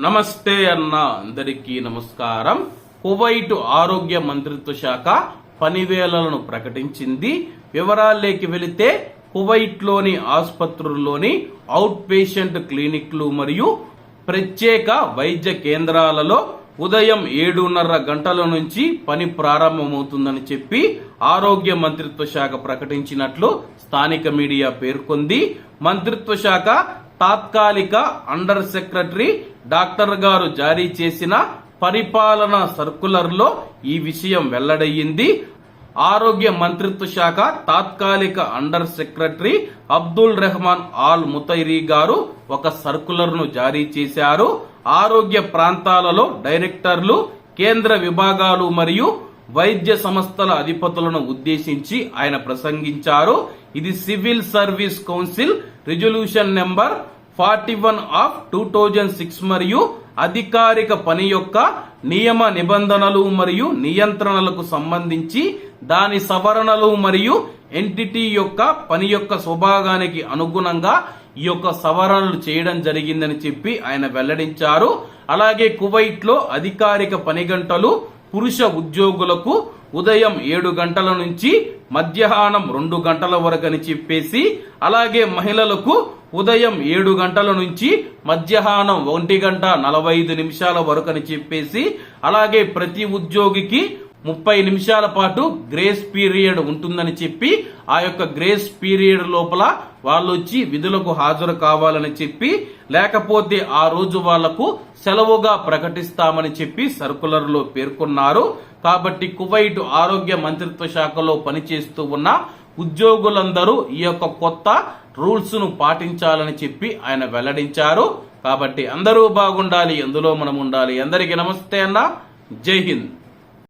నమస్తే అన్న అందరికీ నమస్కారం. కువైట్ ఆరోగ్య మంత్రిత్వ శాఖ పనివేళలను ప్రకటించింది. వివరాల్లోకి వెళితే కువైట్లోని ఆసుపత్రుల్లోని అవుట్ పేషెంట్ క్లినిక్లు మరియు ప్రత్యేక వైద్య కేంద్రాలలో ఉదయం ఏడున్నర గంటల నుంచి పని ప్రారంభమవుతుందని చెప్పి ఆరోగ్య మంత్రిత్వ శాఖ ప్రకటించినట్లు స్థానిక మీడియా పేర్కొంది. మంత్రిత్వ శాఖ తాత్కాలిక అండర్ సెక్రటరీ డాక్టర్ గారు జారీ చేసిన పరిపాలన సర్కులర్లో ఈ విషయం వెల్లడయ్యింది. ఆరోగ్య మంత్రిత్వ శాఖ తాత్కాలిక under secretary Abdul Rehman Al Mutairi గారు ఒక సర్కులర్ను జారీ చేశారు. ఆరోగ్య ప్రాంతాలలో డైరెక్టర్లు కేంద్ర విభాగాలు మరియు వైద్య సంస్థల అధిపతులను ఉద్దేశించి ఆయన ప్రసంగించారు. ఇది civil service council resolution number forty one of two thousand six మరియు అధికారిక పని యొక్క నియమ నిబంధనలు మరియు నియంత్రణలకు సంబంధించి దాని సవరణలు మరియు ఎంటిటీ యొక్క పని యొక్క స్వభాగానికి అనుగుణంగా ఈ యొక్క సవరణలు చేయడం జరిగిందని చెప్పి ఆయన వెల్లడించారు. అలాగే కువైట్లో అధికారిక పని గంటలు పురుష ఉద్యోగులకు ఉదయం ఏడు గంటల నుంచి మధ్యాహ్నం రెండు గంటల వరకు అని చెప్పేసి అలాగే మహిళలకు ఉదయం ఏడు గంటల నుంచి మధ్యాహ్నం ఒంటి గంట నలభై ఐదు నిమిషాల వరకు అని చెప్పేసి అలాగే ప్రతి ఉద్యోగికి ముప్పై నిమిషాల పాటు గ్రేస్ పీరియడ్ ఉంటుందని చెప్పి ఆ యొక్క గ్రేస్ పీరియడ్ లోపల వాళ్ళు వచ్చి విధులకు హాజరు కావాలని చెప్పి లేకపోతే ఆ రోజు వాళ్ళకు సెలవుగా ప్రకటిస్తామని చెప్పి సర్కులర్లో పేర్కొన్నారు. కాబట్టి కువైట్ ఆరోగ్య మంత్రిత్వ శాఖలో పనిచేస్తూ ఉన్న ఉద్యోగులందరూ ఈ యొక్క కొత్త రూల్స్ను పాటించాలని చెప్పి ఆయన వెల్లడించారు. కాబట్టి అందరూ బాగుండాలి ఎందులో మనం ఉండాలి అందరికీ నమస్తే అన్న. జై హింద్.